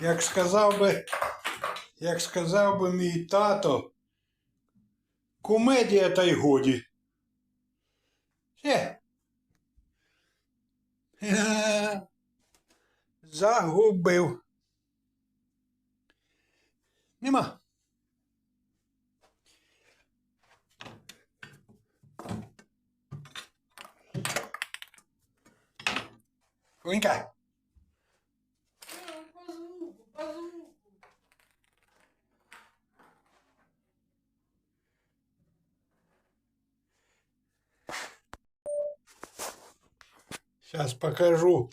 Як сказав би, як сказав би мій тато, комедія та й годі. Все. Загубив. Нема. Фунька. По звуку, по звуку. Сейчас покажу.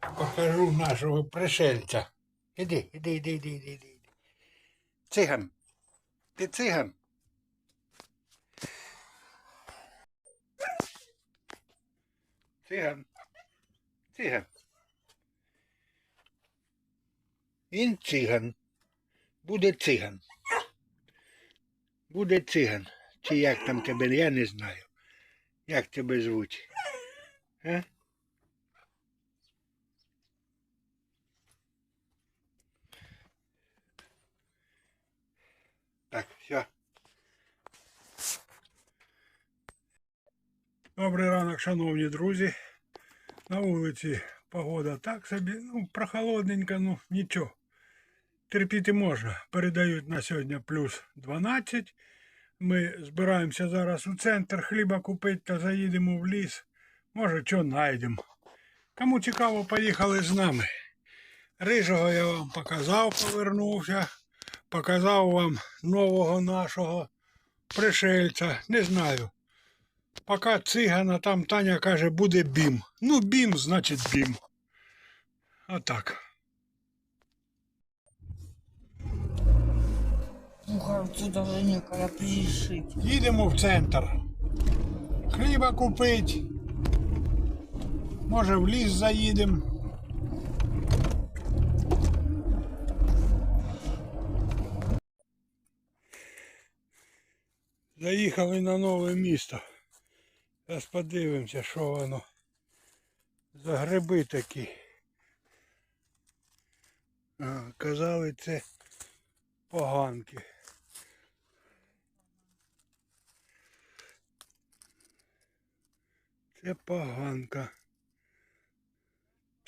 Покажу нашого пришельця. Іди, іди, іди, іди, іди, іди. Циган. Ти циган. Циган. Циган. Він циган. Буде циган. Буде циган. Чи як там тебе, я не знаю. Як тебе звуть? А? Так, все. Добрий ранок, шановні друзі. На вулиці погода так собі, ну, прохолодненька, ну нічого. Терпіти можна. Передають на сьогодні плюс 12. Ми збираємося зараз у центр хліба купити та заїдемо в ліс. Може, що знайдемо. Кому цікаво, поїхали з нами. Рижого я вам показав, повернувся. Показав вам нового нашого пришельця. Не знаю. Поки цигана там Таня каже, буде бім. Ну, бім, значить бім. А так. Пришить. Їдемо в центр. Хліба купить. Може в ліс заїдемо. Заїхали на нове місто. Зараз подивимося, що воно за гриби такі. А, казали, це поганки. Це поганка.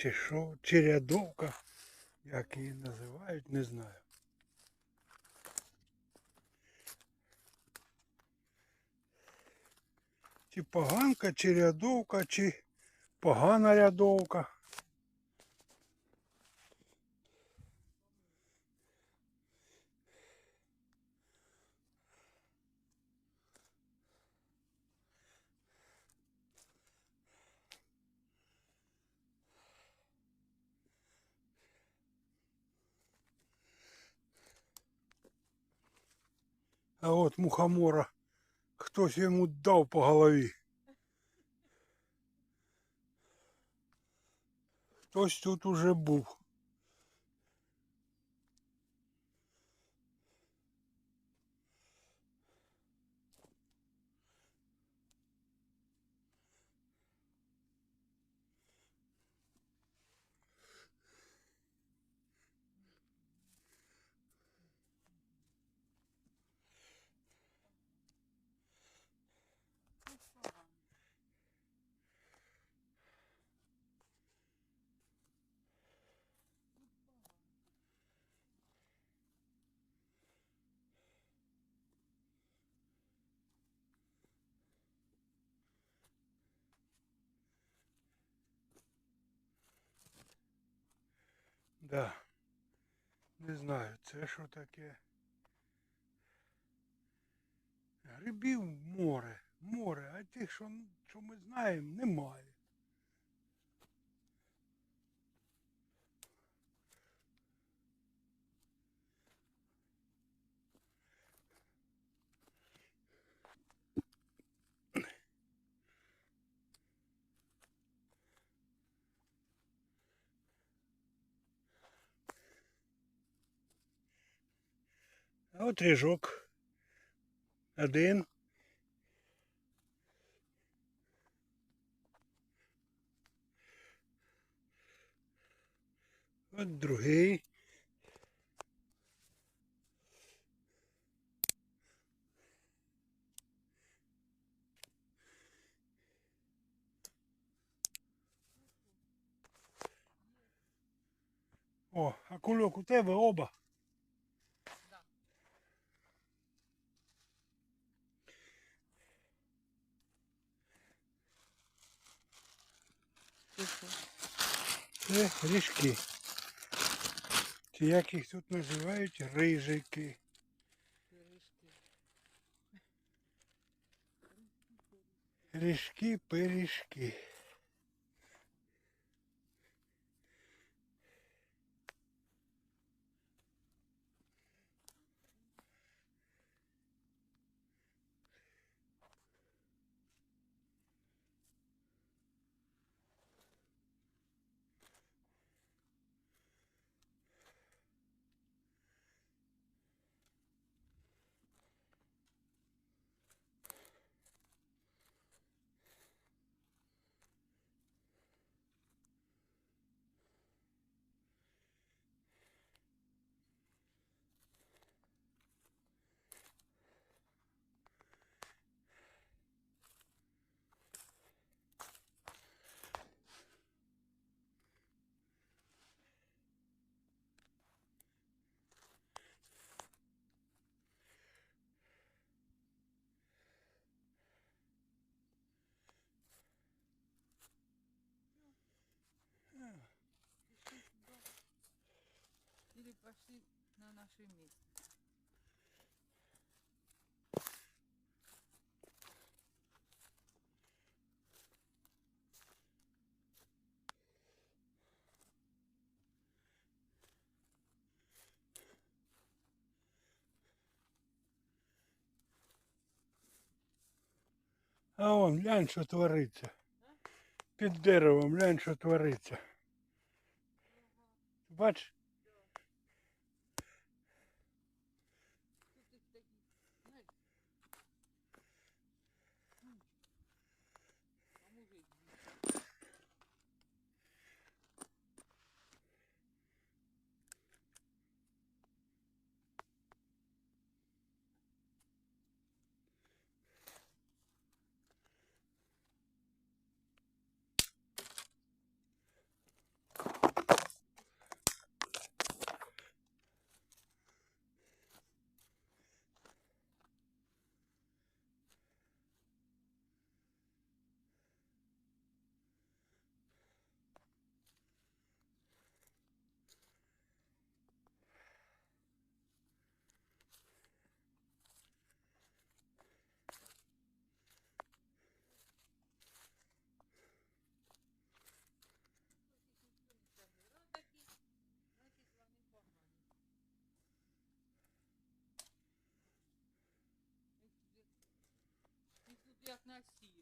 Чи що, чи рядовка, як її називають, не знаю. Чи поганка, чи рядовка, чи погана рядовка. А от мухомора хтось йому дав по голові. Хтось тут уже був. Да. Не знаю, це що таке. Грибів море, море, а тих, що, що ми знаємо, немає. От ріжок. Один. От другий. О, а кульок у тебе оба. Да. Це ріжки. Чи як їх тут називають рижики. Ріжки, пиріжки. Пошли на наше место. А он, глянь, що твориться. Під деревом, глянь, що твориться. Бач, І тут як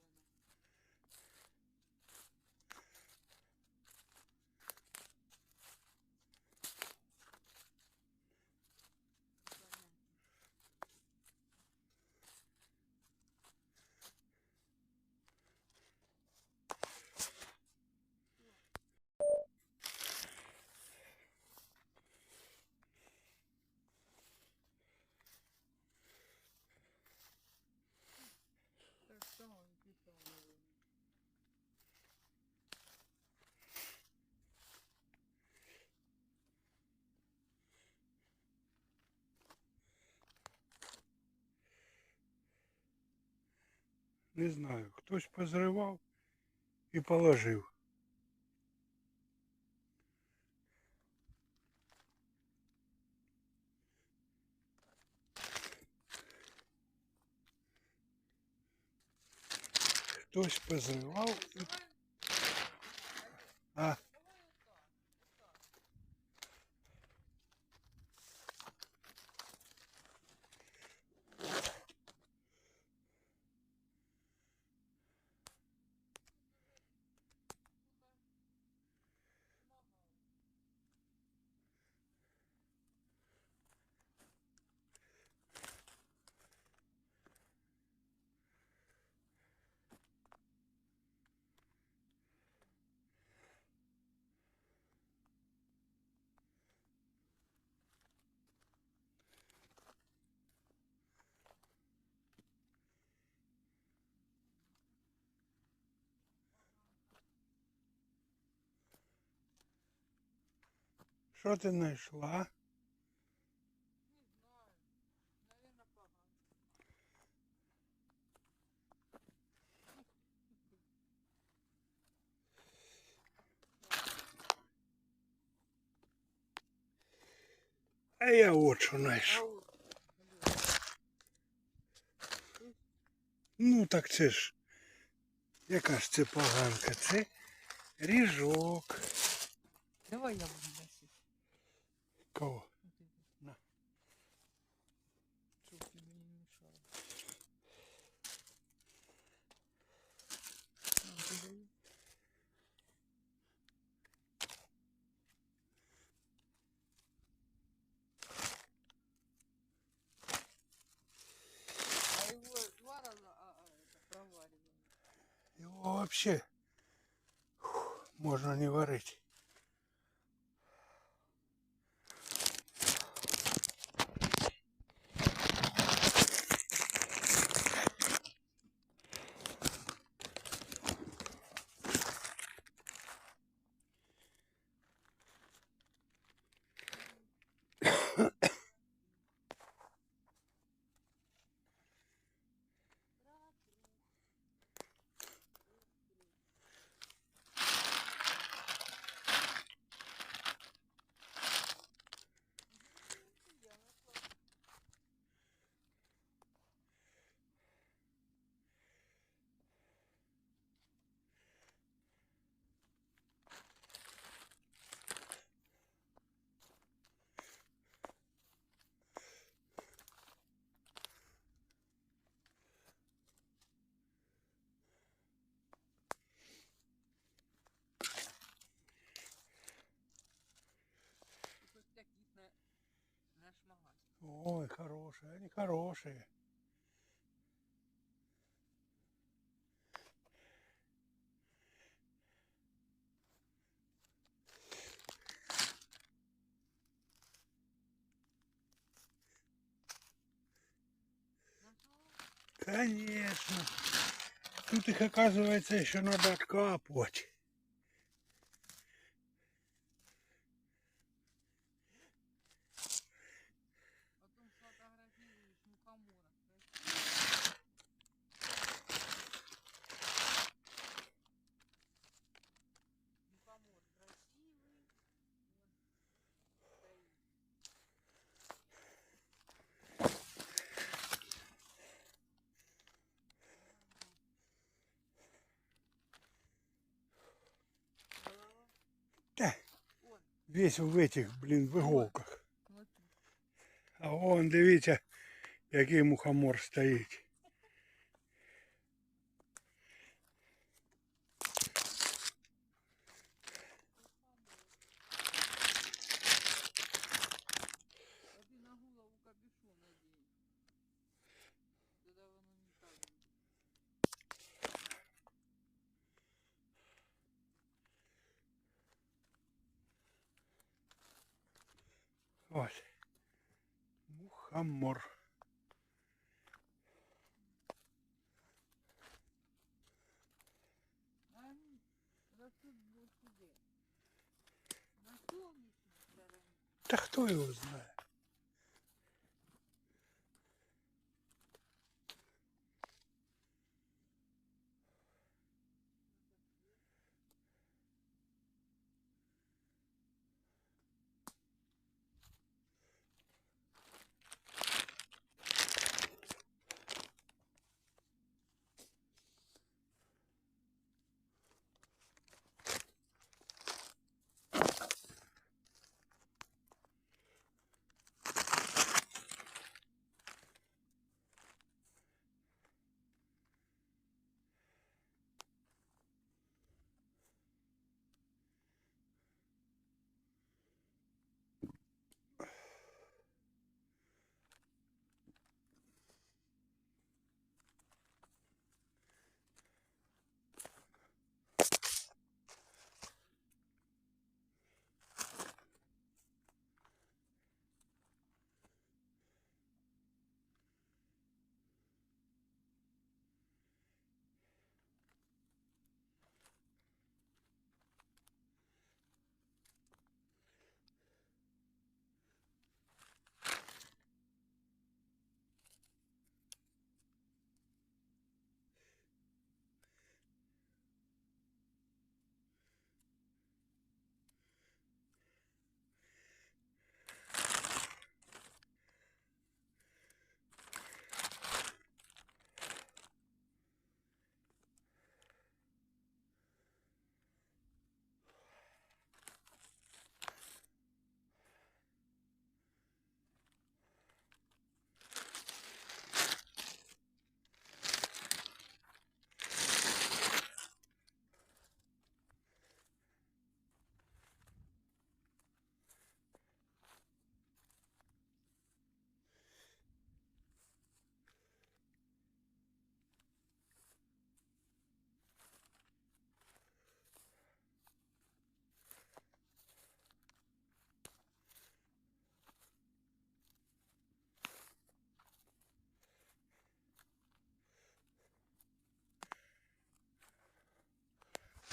не знаю, хтось позривав і положив. Хтось позривав і... А, Що ти знайшла? Не знаю. Наверное, погано. А я от що знайшов. Ну так це ж. Яка ж це поганка? Це ріжок. Давай я буду. Кого? На. Чтоб тебе не мешало. А его два раза а, а, это, проваривали. Його вообще фух, можна не варити. Ой, хорошие, они хорошие. Конечно. Тут их, оказывается, еще надо откапывать. Весь в этих, блин, в иголках. А вон, дивіться, який мухомор стоїть. Стороне. Та хто його знає?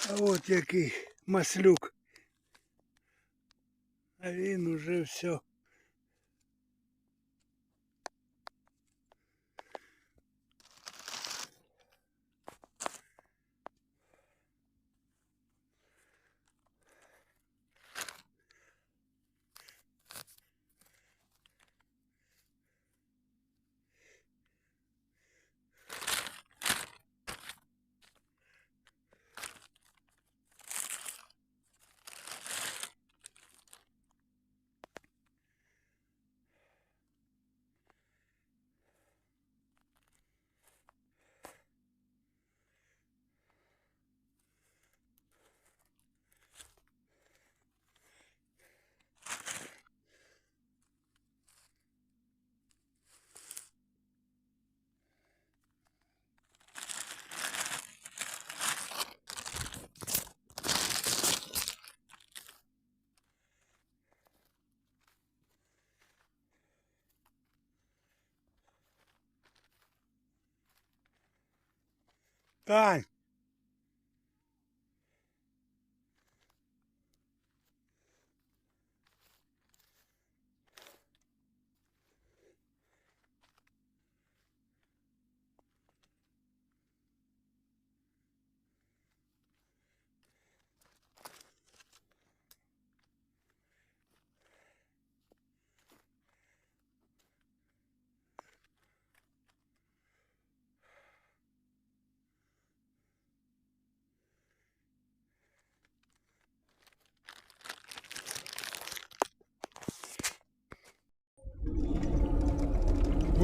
А от який маслюк. А він уже все. Bye.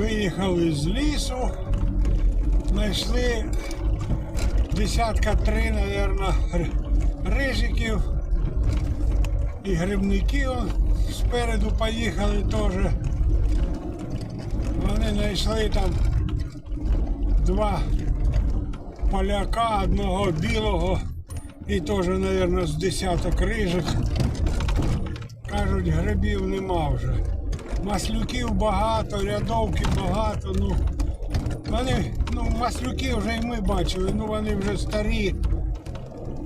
Виїхали з лісу, знайшли десятка три, мабуть, рижиків і грибників. Спереду поїхали теж. Вони знайшли там два поляка, одного білого і теж, мабуть, з десяток рижик. Кажуть, грибів нема вже. Маслюків багато, рядовки багато. Ну, вони, ну, маслюки вже і ми бачили, ну вони вже старі.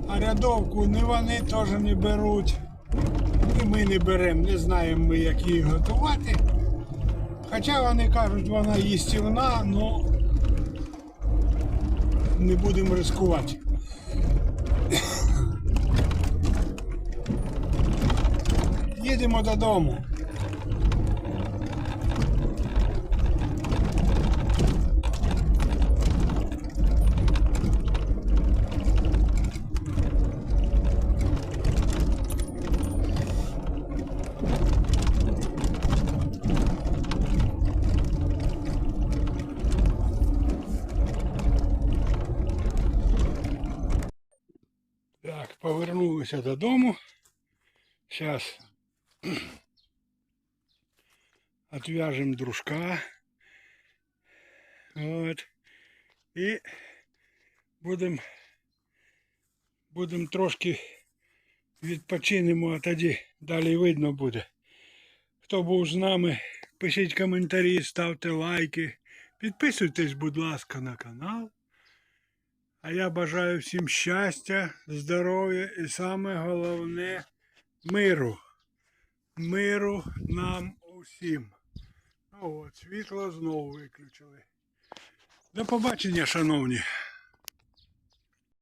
А рядовку не вони теж не беруть. І ми не беремо, не знаємо ми, як її готувати. Хоча вони кажуть, вона їстівна, але не будемо ризикувати. Їдемо додому. Так, повернулися додому. Зараз отв'яжемо дружка. От. І будемо будем трошки відпочинемо, а тоді далі видно буде. Хто був з нами, пишіть коментарі, ставте лайки. Підписуйтесь, будь ласка, на канал. А я бажаю всім щастя, здоров'я і саме головне миру. Миру нам усім. Ну от, світло знову виключили. До побачення, шановні.